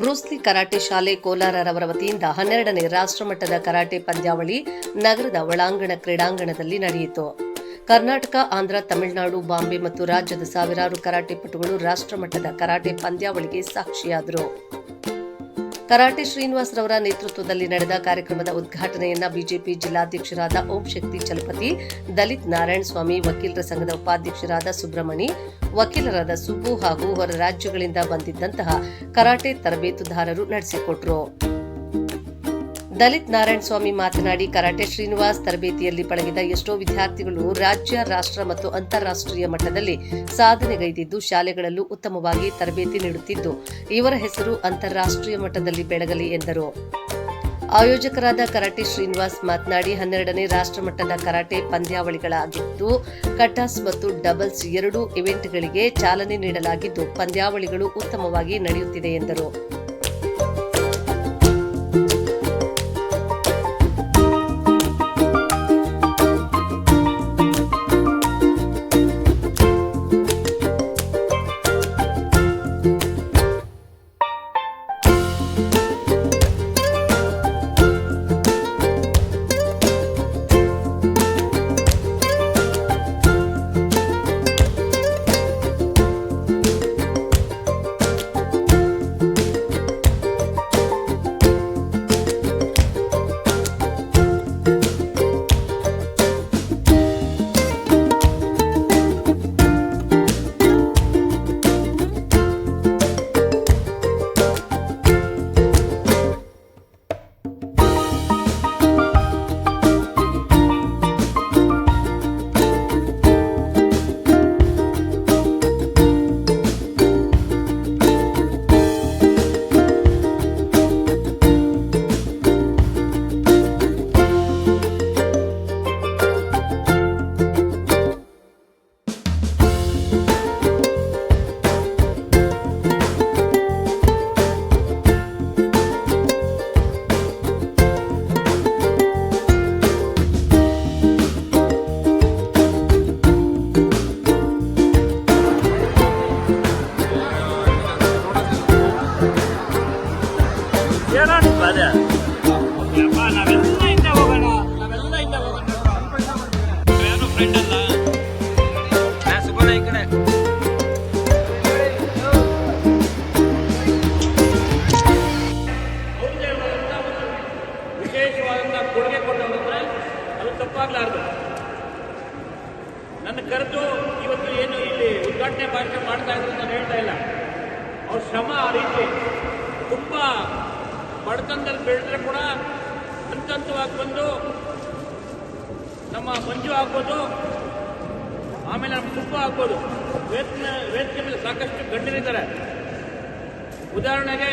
Bruce Lee karate ಶಾಲೆ ಕೋಲಾರರವರ ವತಿಯಿಂದ ಹನ್ನೆರಡನೇ ರಾಷ್ಟ್ರಮಟ್ಟದ ಕರಾಟೆ ಪಂದ್ಯಾವಳಿ ನಗರದ ಒಳಾಂಗಣ ಕ್ರೀಡಾಂಗಣದಲ್ಲಿ ನಡೆಯಿತು. ಕರ್ನಾಟಕ, ಆಂಧ್ರ, ತಮಿಳುನಾಡು, ಬಾಂಬೆ ಮತ್ತು ರಾಜ್ಯದ ಸಾವಿರಾರು ಕರಾಟೆ ಪಟುಗಳು ರಾಷ್ಟ್ರಮಟ್ಟದ ಕರಾಟೆ ಪಂದ್ಯಾವಳಿಗೆ ಸಾಕ್ಷಿಯಾದರು. ಕರಾಟೆ ಶ್ರೀನಿವಾಸ್ ರವರ ನೇತೃತ್ವದಲ್ಲಿ ನಡೆದ ಕಾರ್ಯಕ್ರಮದ ಉದ್ಘಾಟನೆಯನ್ನ ಬಿಜೆಪಿ ಜಿಲ್ಲಾಧ್ಯಕ್ಷರಾದ ಓಂ ಶಕ್ತಿ ಚಲಪತಿ, ದಲಿತ್ ನಾರಾಯಣ ಸ್ವಾಮಿ ವಕೀಲರ ಸಂಘದ ಉಪಾಧ್ಯಕ್ಷರಾದ ಸುಬ್ರಮಣಿ ವಕೀಲರಾದ ಸುಬ್ಬು ಹಾಗೂ ಹೊರ ರಾಜ್ಯಗಳಿಂದ ಬಂದಿದ್ದಂತಹ ಕರಾಟೆ ತರಬೇತುದಾರರು ನಡೆಸಿಕೊಟ್ರು. ದಲಿತ್ ನಾರಾಯಣ ಸ್ವಾಮಿ ಮಾತನಾಡಿ, ಕರಾಟೆ ಶ್ರೀನಿವಾಸ್ ತರಬೇತಿಯಲ್ಲಿ ಪಳಗಿದ ಎಷ್ಟೋ ವಿದ್ಯಾರ್ಥಿಗಳು ರಾಜ್ಯ, ರಾಷ್ಟ್ರ ಮತ್ತು ಅಂತಾರಾಷ್ಟ್ರೀಯ ಮಟ್ಟದಲ್ಲಿ ಸಾಧನೆಗೈದಿದ್ದು, ಶಾಲೆಗಳಲ್ಲೂ ಉತ್ತಮವಾಗಿ ತರಬೇತಿ ನೀಡುತ್ತಿದ್ದು, ಇವರ ಹೆಸರು ಅಂತಾರಾಷ್ಟ್ರೀಯ ಮಟ್ಟದಲ್ಲಿ ಬೆಳಗಲಿ ಎಂದರು. ಆಯೋಜಕರಾದ ಕರಾಟೆ ಶ್ರೀನಿವಾಸ್ ಮಾತನಾಡಿ, ಹನ್ನೆರಡನೇ ರಾಷ್ಟ್ರಮಟ್ಟದ ಕರಾಟೆ ಪಂದ್ಯಾವಳಿಗಳಾಗಿದ್ದು ಕಟಾಸ್ ಮತ್ತು ಡಬಲ್ಸ್ ಎರಡೂ ಇವೆಂಟ್ಗಳಿಗೆ ಚಾಲನೆ ನೀಡಲಾಗಿದ್ದು, ಪಂದ್ಯಾವಳಿಗಳು ಉತ್ತಮವಾಗಿ ನಡೆಯುತ್ತಿದೆ ಎಂದರು. ಅದೇ ನಾವೆಲ್ಲ ಹಿಂದೆ ಹೋಗೋಣ ನಾವೆಲ್ಲ ಇಂದ ಹೋಗೋಣ ಯಾರು ಫ್ರೆಂಡ್ ಅಲ್ಲ ಸುಗೋಣ ಈ ಕಡೆ ವಿಶೇಷವಾದಂಥ ಕೊಡುಗೆ ಕೊಟ್ಟವಂದ್ರೆ ಅದು ತಪ್ಪಾಗಲಾರ್ದು ನನ್ನ ಕರೆದು ಇವತ್ತು ಏನು ಇಲ್ಲಿ ಉದ್ಘಾಟನೆ ಭಾಷಣ ಮಾಡ್ತಾ ಇದ್ರು ನಾನು ಹೇಳ್ತಾ ಇಲ್ಲ. ಅವ್ರ ಶ್ರಮ ಆ ರೀತಿ ತುಂಬ ಬಡತನದಲ್ಲಿ ಬೆಳೆದ್ರೆ ಕೂಡ ಹಂತ ಹಂತವಾಗಿ ಬಂದು ನಮ್ಮ ಮಂಜು ಆಗ್ಬೋದು, ಆಮೇಲೆ ನಮ್ಮ ಕುಟುಂಬ ಆಗ್ಬೋದು. ವೇದಿಕೆ ವೇದಿಕೆ ಮೇಲೆ ಸಾಕಷ್ಟು ಗಣ್ಯರಿದ್ದಾರೆ. ಉದಾಹರಣೆಗೆ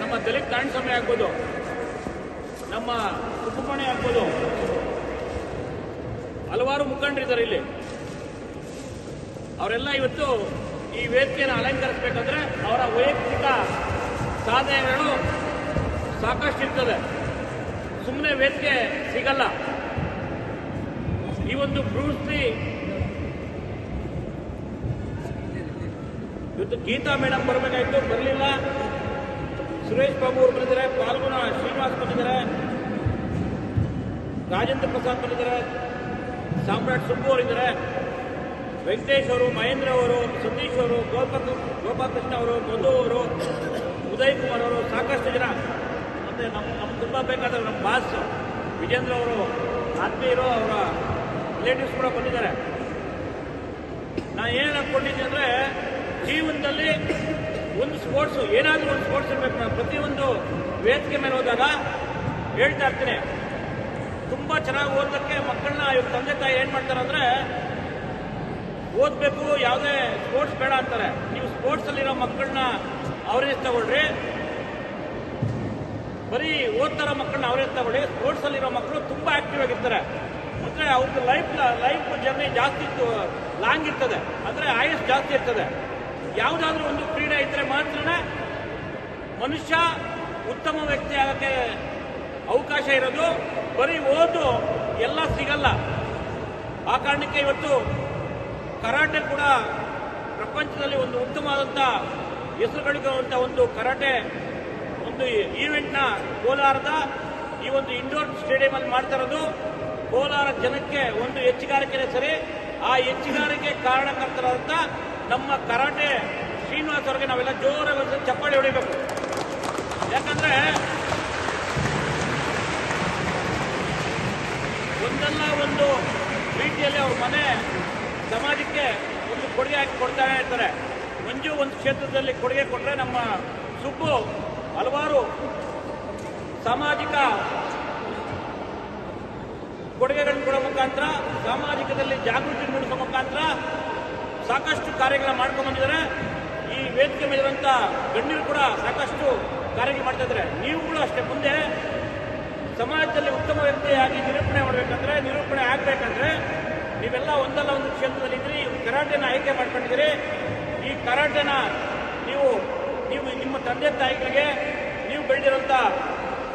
ನಮ್ಮ ದಲಿತ ತಾಣ ಸಮಯ ಆಗ್ಬೋದು, ನಮ್ಮ ಕುಟುಂಬಣೆ ಆಗ್ಬೋದು. ಹಲವಾರು ಮುಖಂಡರಿದ್ದಾರೆ ಇಲ್ಲಿ. ಅವರೆಲ್ಲ ಇವತ್ತು ಈ ವೇದಿಕೆಯನ್ನು ಅಲಂಕರಿಸಬೇಕಂದ್ರೆ ಅವರ ವೈಯಕ್ತಿಕ ಸಾಧನೆಗಳು ಸಾಕಷ್ಟು ಇರ್ತದೆ ಸುಮ್ಮನೆ ವೇದಿಕೆ ಸಿಗಲ್ಲ. ಈ ಒಂದು ಬ್ರೂಸ್ಲಿ ಇವತ್ತು ಗೀತಾ ಮೇಡಮ್ ಬರಬೇಕಾಯ್ತು, ಬರಲಿಲ್ಲ. ಸುರೇಶ್ ಬಾಬು ಅವರು ಬಂದಿದ್ದಾರೆ, ಪಾಲ್ಗುಣ ಶ್ರೀನಿವಾಸ್ ಬಂದಿದ್ದಾರೆ. ರಾಜೇಂದ್ರ ಪ್ರಸಾದ್ ಬಂದಿದ್ದಾರೆ. ಸಾಮ್ರಾಟ್ ಸುಬ್ಬು ಅವರಿದ್ದಾರೆ. ವೆಂಕಟೇಶ್ ಅವರು, ಮಹೇಂದ್ರ ಅವರು, ಸತೀಶ್ ಅವರು, ಗೋಪಾಲ ಗೋಪಾಲಕೃಷ್ಣ ಅವರು, ಮಧು ಅವರು, ಉದಯ್ ಕುಮಾರ್ ಅವರು, ಸಾಕಷ್ಟು ಜನ. ಮತ್ತು ನಮ್ಮ ನಮ್ಗೆ ತುಂಬ ಬೇಕಾದ್ರೆ ನಮ್ಮ ಬಾಸ್ ವಿಜೇಂದ್ರ ಅವರು ಆತ್ಮೀಯರು ಅವರ ರಿಲೇಟಿವ್ಸ್ ಕೂಡ ಬಂದಿದ್ದಾರೆ. ನಾನು ಏನು ಅನ್ಕೊಂಡಿದ್ದೆ ಅಂದರೆ, ಜೀವನದಲ್ಲಿ ಒಂದು ಸ್ಪೋರ್ಟ್ಸು ಏನಾದರೂ ಒಂದು ಸ್ಪೋರ್ಟ್ಸ್ ಇರಬೇಕು. ನಾನು ಪ್ರತಿಯೊಂದು ವೇದಿಕೆ ಮೇಲೆ ಹೋದಾಗ ಹೇಳ್ತಾ ಇರ್ತೀನಿ. ತುಂಬ ಚೆನ್ನಾಗಿ ಓದೋಕ್ಕೆ ಮಕ್ಕಳನ್ನ, ಇವ್ರ ತಂದೆ ತಾಯಿ ಏನು ಮಾಡ್ತಾರೆ ಅಂದರೆ, ಓದಬೇಕು, ಯಾವುದೇ ಸ್ಪೋರ್ಟ್ಸ್ ಬೇಡ ಅಂತಾರೆ. ನೀವು ಸ್ಪೋರ್ಟ್ಸಲ್ಲಿರೋ ಮಕ್ಕಳನ್ನ ಅವರೇ ತಗೊಳ್ರಿ. ಬರೀ ಓದ್ತಾರೋ ಮಕ್ಕಳನ್ನ ಅವರೇ ತಗೊಳ್ಳಿ. ಸ್ಪೋರ್ಟ್ಸಲ್ಲಿರೋ ಮಕ್ಕಳು ತುಂಬ ಆಕ್ಟಿವ್ ಆಗಿರ್ತಾರೆ. ಅಂದರೆ ಅವ್ರದ್ದು ಲೈಫ್ ಲೈಫ್ ಜರ್ನಿ ಜಾಸ್ತಿ ಲಾಂಗ್ ಇರ್ತದೆ. ಅಂದರೆ ಆಯಸ್ ಜಾಸ್ತಿ ಇರ್ತದೆ. ಯಾವುದಾದ್ರೂ ಒಂದು ಕ್ರೀಡೆ ಇದ್ದರೆ ಮಾತ್ರ ಮನುಷ್ಯ ಉತ್ತಮ ವ್ಯಕ್ತಿ ಆಗೋಕ್ಕೆ ಅವಕಾಶ ಇರೋದು. ಬರೀ ಓದು ಎಲ್ಲ ಸಿಗಲ್ಲ. ಆ ಕಾರಣಕ್ಕೆ ಇವತ್ತು ಕರಾಟೆ ಕೂಡ ಪ್ರಪಂಚದಲ್ಲಿ ಒಂದು ಉತ್ತಮವಾದಂಥ ಹೆಸರುಗಳಿರುವಂಥ ಒಂದು ಕರಾಟೆ ಒಂದು ಈವೆಂಟ್ನ ಕೋಲಾರದ ಈ ಒಂದು ಇಂಡೋರ್ ಸ್ಟೇಡಿಯಂ ಅಲ್ಲಿ ಮಾಡ್ತಾ ಕೋಲಾರ ಜನಕ್ಕೆ ಒಂದು ಹೆಚ್ಚುಗಾರಿಕೆನೇ ಸರಿ. ಆ ಹೆಚ್ಚುಗಾರಿಕೆ ಕಾರಣಕರ್ತರಾದಂತ ನಮ್ಮ ಕರಾಟೆ ಶ್ರೀನಿವಾಸ್ ಅವರಿಗೆ ನಾವೆಲ್ಲ ಜೋರಾಗಿ ಚಪ್ಪಾಳಿ ಹೊಡಿಬೇಕು. ಯಾಕಂದ್ರೆ ಒಂದಲ್ಲ ಒಂದು ರೀತಿಯಲ್ಲಿ ಅವ್ರ ಮನೆ ಸಮಾಜಕ್ಕೆ ಒಂದು ಕೊಡುಗೆ ಹಾಕಿ ಕೊಡ್ತಾನೆ ಇರ್ತಾರೆ ಮಂಜು ಒಂದು ಕ್ಷೇತ್ರದಲ್ಲಿ ಕೊಡುಗೆ ಕೊಟ್ಟರೆ ನಮ್ಮ ಸುಬ್ಬು ಹಲವಾರು ಸಾಮಾಜಿಕ ಕೊಡುಗೆಗಳನ್ನು ಕೊಡೋ ಮುಖಾಂತರ, ಸಾಮಾಜಿಕದಲ್ಲಿ ಜಾಗೃತಿ ಮೂಡಿಸೋ ಮುಖಾಂತರ ಸಾಕಷ್ಟು ಕಾರ್ಯಗಳನ್ನ ಮಾಡ್ಕೊಂಡು ಬಂದಿದ್ದಾರೆ. ಈ ವೇದಿಕೆ ಮೇಲಿರುವಂಥ ಗಣ್ಯರು ಕೂಡ ಸಾಕಷ್ಟು ಕಾರ್ಯಗಳು ಮಾಡ್ತಾ ಇದ್ದಾರೆ. ಕೂಡ ಅಷ್ಟೇ ಮುಂದೆ ಸಮಾಜದಲ್ಲಿ ಉತ್ತಮ ವ್ಯಕ್ತಿಯಾಗಿ ನಿರೂಪಣೆ ಮಾಡಬೇಕಂದ್ರೆ, ನಿರೂಪಣೆ ಆಗಬೇಕಂದ್ರೆ ನೀವೆಲ್ಲ ಒಂದಲ್ಲ ಒಂದು ಕ್ಷೇತ್ರದಲ್ಲಿ ಇದ್ರಿ ಕರಾಟೆನ ಆಯ್ಕೆ ಮಾಡ್ಕೊಂಡಿದ್ದೀರಿ. ಈ ಕರಾಟೆನ ನೀವು ನೀವು ತಂದೆ ತಾಯಿಗಳಿಗೆ ನೀವು ಬೆಳೆದಿರುವಂಥ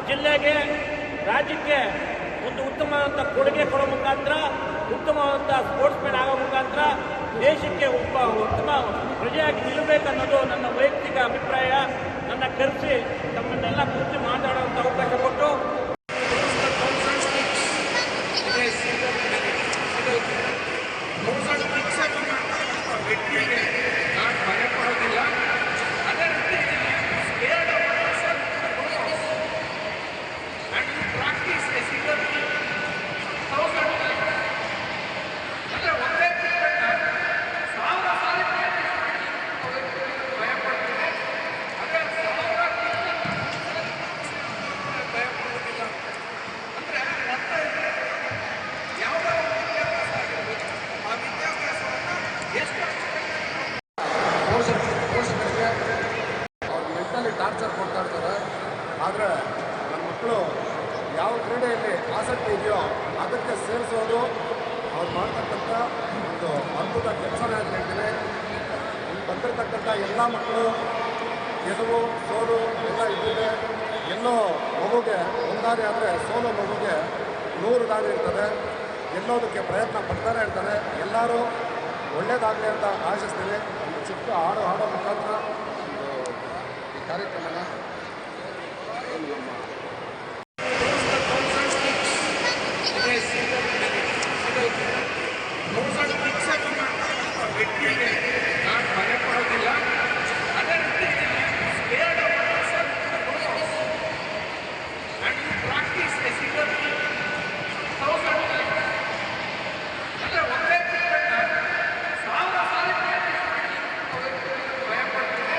ಜಿಲ್ಲೆಗೆ, ರಾಜ್ಯಕ್ಕೆ ಒಂದು ಉತ್ತಮವಾದಂಥ ಕೊಡುಗೆ ಕೊಡೋ ಮುಖಾಂತರ ಉತ್ತಮವಾದಂಥ ಸ್ಪೋರ್ಟ್ಸ್ ಮ್ಯಾನ್ ಆಗೋ ಮುಖಾಂತರ ದೇಶಕ್ಕೆ ಒಬ್ಬ ಉತ್ತಮ ಪ್ರಜೆಯಾಗಿ ನಿಲ್ಲಬೇಕನ್ನೋದು ನನ್ನ ವೈಯಕ್ತಿಕ ಅಭಿಪ್ರಾಯ. ನನ್ನ ಕರೆಸಿ ತಮ್ಮನ್ನೆಲ್ಲ ಕುರಿತು ಮಾತಾಡುವಂಥ ಅವಕಾಶ ಕೊಟ್ಟು ವ್ಯಕ್ತಿಗೆ ನಾನು ಭಯ ಪಡೋದಿಲ್ಲ ಅದೇ ರೀತಿ scared of person and you practice a single thousand ಅಂದರೆ ಒಂದೇ ಕ್ರಿಕೆಟ್ ಸಾವಿರ ಸಾರಿ practice ಮಾಡಿ ಭಯ ಪಡ್ತೀನಿ ಅದೇ ಸಾವಿರ ಭಯ ಪಡೋದಿಲ್ಲ ಅಂದರೆ ಮತ್ತೆ ಯಾವುದೋ ಒಂದು ವಿದ್ಯಾಭ್ಯಾಸ ಆಗಿರ್ಬೋದು ಆ ವಿದ್ಯಾಭ್ಯಾಸವನ್ನು ಎಷ್ಟು ಪೋಷಕ ಪೋಷಕರಿಗೆ ಅವ್ರು ಮೆಂಟಲಿ ಟಾರ್ಚರ್ ಕೊಡ್ತಾ ಇರ್ತಾರೆ ಆದರೆ ನನ್ನ ಮಕ್ಕಳು ಯಾವ ಕ್ರೀಡೆಯಲ್ಲಿ ಆಸಕ್ತಿ ಇದೆಯೋ ಅದಕ್ಕೆ ಸೇರಿಸೋದು ಅವ್ರು ಮಾಡ್ತಕ್ಕಂಥ ಒಂದು ಅದ್ಭುತ ಕೆಲಸನೇ ಅಂತ ಹೇಳ್ತೀನಿ. ಬಂದಿರತಕ್ಕಂಥ ಎಲ್ಲ ಮಕ್ಕಳು, ಗೆಲುವು, ಸೋಲು ಎಲ್ಲ ಇದ್ದಿದೆ ಎಲ್ಲೋ ಮಗುಗೆ ಒಂದು ದಾರಿ ಆದರೆ ಸೋಲು ಮಗುಗೆ ನೂರು ದಾರಿ ಇರ್ತದೆ. ಎಲ್ಲೋದಕ್ಕೆ ಪ್ರಯತ್ನ ಪಡ್ತಾನೆ ಇರ್ತಾರೆ ಎಲ್ಲರೂ ಒಳ್ಳೇದಾಗಲಿ ಅಂತ ಆಶಿಸ್ತೀನಿ. ಒಂದು ಚಿಕ್ಕ ಹಾಡು ಹಾಡೋ ಮುಖಾಂತರ ಒಂದು ಈ ಕಾರ್ಯಕ್ರಮನ ನಮ್ಮ ವ್ಯಕ್ತಿಗೆ ನಾನು ಭಯ ಪಡೋದಿಲ್ಲ ಅದೇ ರೀತಿ scared of person and you practice a single thousand ಅಂದರೆ ಒಂದೇ ಕ್ರಿಕೆಟ್ ಸಾವಿರ ಸಾರಿ practice ಮಾಡಿ ಭಯ ಪಡ್ತೀನಿ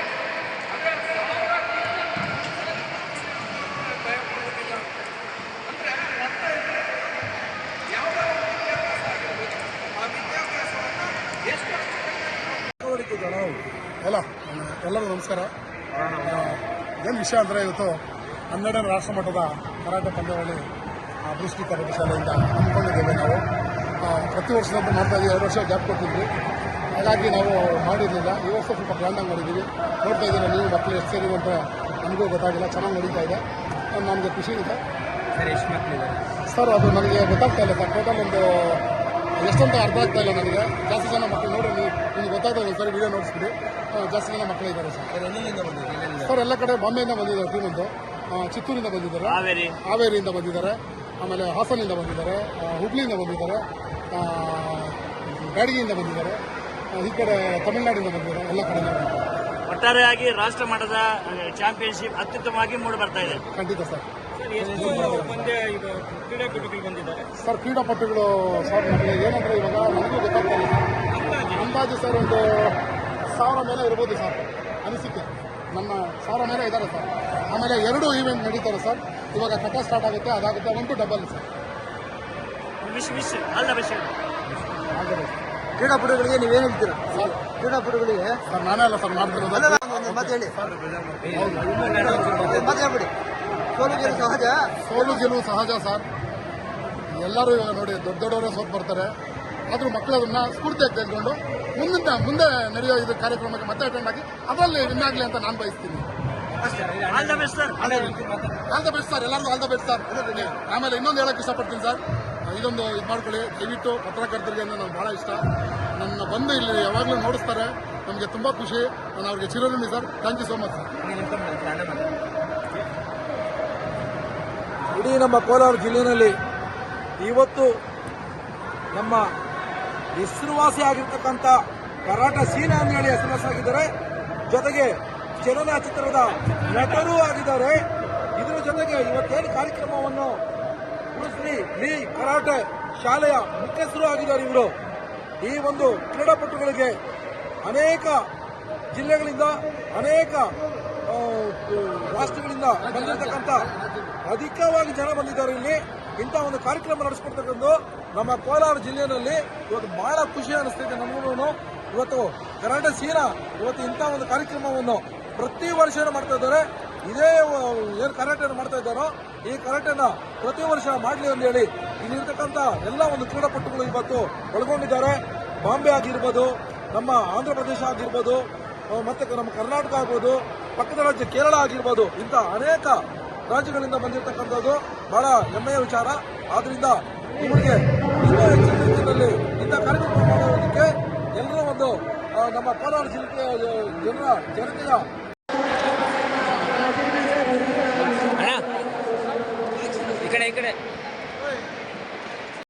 ಅದೇ ಸಾವಿರ ಭಯ ಪಡೋದಿಲ್ಲ ಅಂದರೆ ಮತ್ತೆ ಯಾವುದೋ ಒಂದು ವಿದ್ಯಾಭ್ಯಾಸ ಆಗಿರ್ಬೋದು ಆ ವಿದ್ಯಾಭ್ಯಾಸವನ್ನು ಎಷ್ಟು ಚಟುವಟಿಕೆಗಳು ಎಲ್ಲ ಎಲ್ಲರಿಗೂ ನಮಸ್ಕಾರ. ಏನು ವಿಷಯ ಅಂದರೆ ಇವತ್ತು ಹನ್ನೆರಡನೇ ರಾಷ್ಟ್ರ ಮಟ್ಟದ ಕರಾಟೆ ಪಂದ್ಯಾವಳಿ ದೃಷ್ಟಿ ಕರಾಟೆ ಶಾಲೆಯಿಂದ ಹಮ್ಮಿಕೊಂಡಿದ್ದೇವೆ ನಾವು. ಪ್ರತಿ ವರ್ಷದಂತೆ ಮಾಡ್ತಾ ಇದ್ದೀವಿ ಎರಡು ವರ್ಷ ಗ್ಯಾಪ್ ಕೊಟ್ಟಿದ್ವಿ. ಹಾಗಾಗಿ ನಾವು ಮಾಡಿರಲಿಲ್ಲ. ಈ ವರ್ಷ ಸ್ವಲ್ಪ ಗ್ರ್ಯಾಂಡಾಗಿ ಮಾಡಿದ್ದೀವಿ ನೋಡ್ತಾ ಇದ್ದೀರಾ ನೀವು ಮಕ್ಕಳು ಎಷ್ಟು ಸೇರಿ ಅಂತ ನಮಗೂ ಗೊತ್ತಾಗಿಲ್ಲ. ಚೆನ್ನಾಗಿ ನಡೀತಾ ಇದೆ. ನಮಗೆ ಖುಷಿ ಇದೆ. ಸರ್ ಅದು ನನಗೆ ಗೊತ್ತಾಗ್ತಾ ಇಲ್ಲ. ಸರ್ ಟೋಟಲ್ ಒಂದು ಎಷ್ಟಂತ ಅರ್ಥ ಆಗ್ತಾ ಇಲ್ಲ ನನಗೆ. ಜಾಸ್ತಿ ಜನ ಮಕ್ಕಳು ನೋಡಿ ನಿಮ್ಗೆ ಗೊತ್ತಾಗ್ತದೆ ಸರಿ ವಿಡಿಯೋ ನೋಡಿಸ್ಬಿಡಿ. ಜಾಸ್ತಿ ಜನ ಮಕ್ಕಳು ಇದ್ದಾರೆ ಸರ್. ಸರ್ ಎಲ್ಲ ಕಡೆ ಬಾಂಬೆಯಿಂದ ಬಂದಿದ್ದಾರೆ ಟೀಮ್ ಒಂದು ಚಿತ್ತೂರಿಂದ ಬಂದಿದ್ದಾರೆ. ಹಾವೇರಿ. ಹಾವೇರಿಯಿಂದ ಬಂದಿದ್ದಾರೆ. ಆಮೇಲೆ ಹಾಸನಿಂದ ಬಂದಿದ್ದಾರೆ. ಹುಬ್ಳಿಯಿಂದ ಬಂದಿದ್ದಾರೆ. ಬ್ಯಾಡಗಿಯಿಂದ ಬಂದಿದ್ದಾರೆ. ಈ ಕಡೆ ತಮಿಳುನಾಡಿಂದ ಬಂದಿದ್ದಾರೆ. ಎಲ್ಲ ಕಡೆ ಬಂದಿದ್ದಾರೆ. ಒಟ್ಟಾರೆಯಾಗಿ ರಾಷ್ಟ್ರ ಮಟ್ಟದ ಚಾಂಪಿಯನ್ಶಿಪ್ ಅತ್ಯುತ್ತಮವಾಗಿ ಮೂಡಿ ಬರ್ತಾ ಇದೆ. ಖಂಡಿತ ಸರ್. ಸರ್ ಕ್ರೀಡಾಪಟುಗಳು ಸರ್ ನಮಗೆ ಏನಂದ್ರೆ ಇವಾಗ ನನಗೂ ಗೊತ್ತಾಗ್ತಾ ಇಲ್ಲ ಸರ್. ಅಂದಾಜು ಸರ್ ಒಂದು ಸಾವಿರ ಮೇಲೆ ಇರ್ಬೋದು ಸರ್ ಅನಿಸಿಕೆ. ನಮ್ಮ ಸಾವಿರ ಮೇಲೆ ಇದ್ದಾರೆ ಸರ್. ಆಮೇಲೆ ಎರಡು ಈವೆಂಟ್ ನಡೀತಾರೆ ಸರ್. ಇವಾಗ ಕಟ ಸ್ಟಾರ್ಟ್ ಆಗುತ್ತೆ ಅದಾಗುತ್ತೆ ಒಂದು ಡಬಲ್ ಸರ್. ಕ್ರೀಡಾಪಟುಗಳಿಗೆ ನೀವೇನು ಹೇಳ್ತೀರಾ? ಸರ್. ಕ್ರೀಡಾಪಟುಗಳಿಗೆ? ಸರ್ ನಾನೇ ಅಲ್ಲ ಸರ್ ಮಾಡ್ತಿರೋದು. ಮತ್ತೆ ಹೇಳಿ. ಮತ್ತೆ ಮಾತು ಹೇಳ್ಬಿಡಿ. ಸಹಜ? ಸೋಲು ಗೆಲುವು ಸಹಜ ಸರ್. ಎಲ್ಲರೂ ಇವಾಗ ನೋಡಿ ದೊಡ್ಡ ದೊಡ್ಡವರೇ ಸೋತ್ ಬರ್ತಾರೆ. ಆದರೂ ಮಕ್ಕಳು ಅದನ್ನ ಸ್ಫೂರ್ತಿಯಾಗಿ ತೆಗೆದುಕೊಂಡು ಮುಂದಿನ ಮುಂದೆ ನಡೆಯೋ ಇದು ಕಾರ್ಯಕ್ರಮಕ್ಕೆ ಮತ್ತೆ ಅಟೆಂಡ್ ಆಗಿ ಅದರಲ್ಲಿ ವಿನ್ ಆಗಲಿ ಅಂತ ನಾನು ಬಯಸ್ತೀನಿ. All the best sir all the best sir ಎಲ್ಲರಿಗೂ ಆಲ್ ದ ಬೆಸ್ಟ್ ಸರ್ ಆಮೇಲೆ ಇನ್ನೊಂದು ಹೇಳಕ್ಕೆ ಇಷ್ಟಪಡ್ತೀನಿ ಸರ್ ಇದೊಂದು ಇದು ಮಾಡ್ಕೊಳ್ಳಿ. ದಯವಿಟ್ಟು ಪತ್ರಕರ್ತರಿಗೆ ಅಂದ್ರೆ ನಂಗೆ ಭಾಳ ಇಷ್ಟ. ನನ್ನ ಬಂದು ಇಲ್ಲಿ ಯಾವಾಗಲೂ ನೋಡಿಸ್ತಾರೆ. ನಮಗೆ ತುಂಬ ಖುಷಿ. ನಾನು ಅವ್ರಿಗೆ ಚಿರಋಣಿ sir thank you so much sir ಇಡೀ ನಮ್ಮ ಕೋಲಾರ ಜಿಲ್ಲೆಯಲ್ಲಿ ಇವತ್ತು ನಮ್ಮ ಹೆಸರುವಾಸಿ ಆಗಿರ್ತಕ್ಕಂಥ ಕರಾಟ ಸೀನ ಅಂತ ಹೇಳಿ ಹೆಸರುವಾಸಿಯಾಗಿದ್ದಾರೆ. ಜೊತೆಗೆ ಚಲನಚಿತ್ರದ ನಟರೂ ಆಗಿದ್ದಾರೆ. ಇದರ ಜೊತೆಗೆ ಇವತ್ತೇನು ಕಾರ್ಯಕ್ರಮವನ್ನು ಬ್ರೂಸ್ಲಿ ಲೀ ಕರಾಟೆ ಶಾಲೆಯ ಮುಖ್ಯಸ್ಥರು ಆಗಿದ್ದಾರೆ ಇವರು. ಈ ಒಂದು ಕ್ರೀಡಾಪಟುಗಳಿಗೆ ಅನೇಕ ಜಿಲ್ಲೆಗಳಿಂದ, ಅನೇಕ ರಾಷ್ಟ್ರಗಳಿಂದ ಬಂದಿರತಕ್ಕಂಥ ಅಧಿಕವಾಗಿ ಜನ ಬಂದಿದ್ದಾರೆ ಇಲ್ಲಿ. ಇಂಥ ಒಂದು ಕಾರ್ಯಕ್ರಮ ನಡೆಸ್ಕೊಡ್ತಕ್ಕಂಥ ನಮ್ಮ ಕೋಲಾರ ಜಿಲ್ಲೆಯಲ್ಲಿ ಇವತ್ತು ಬಹಳ ಖುಷಿ ಅನಿಸ್ತಿದೆ ನಮಗೂ ಇವತ್ತು ಕರಾಟೆ ಸೀನಾ ಇವತ್ತು ಇಂಥ ಒಂದು ಕಾರ್ಯಕ್ರಮವನ್ನು ಪ್ರತಿ ವರ್ಷ ಮಾಡ್ತಾ ಇದ್ದಾರೆ. ಇದೇ ಏನು ಕರಾಟೆಯನ್ನು ಮಾಡ್ತಾ ಇದ್ದಾರೋ ಈ ಕರಾಟೆನ ಪ್ರತಿ ವರ್ಷ ಮಾಡಲಿ ಅಂತ ಹೇಳಿ ಇಲ್ಲಿರ್ತಕ್ಕಂಥ ಎಲ್ಲ ಒಂದು ಕ್ರೀಡಾಪಟುಗಳು ಇವತ್ತು ಒಳಗೊಂಡಿದ್ದಾರೆ. ಬಾಂಬೆ ಆಗಿರ್ಬೋದು, ನಮ್ಮ ಆಂಧ್ರ ಪ್ರದೇಶ ಆಗಿರ್ಬೋದು ಮತ್ತೆ ನಮ್ಮ ಕರ್ನಾಟಕ ಆಗ್ಬೋದು ಪಕ್ಕದ ರಾಜ್ಯ ಕೇರಳ ಆಗಿರ್ಬೋದು, ಇಂಥ ಅನೇಕ ರಾಜ್ಯಗಳಿಂದ ಬಂದಿರತಕ್ಕಂಥದ್ದು ಬಹಳ ಹೆಮ್ಮೆಯ ವಿಚಾರ. ಆದ್ರಿಂದ ನಿಮಗೆ ಇನ್ನೂ ಹೆಚ್ಚಿನ ರೀತಿಯಲ್ಲಿ ಇಂಥ ಕಾರ್ಯಕ್ರಮ ಮಾಡೋದಕ್ಕೆ ಎಲ್ಲರೂ ಒಂದು ನಮ್ಮ ಕೋಲಾರ ಜಿಲ್ಲೆಯ ಜನರ ಜನತೆಯ ಈ ಕಡೆ ಈ ಕಡೆ.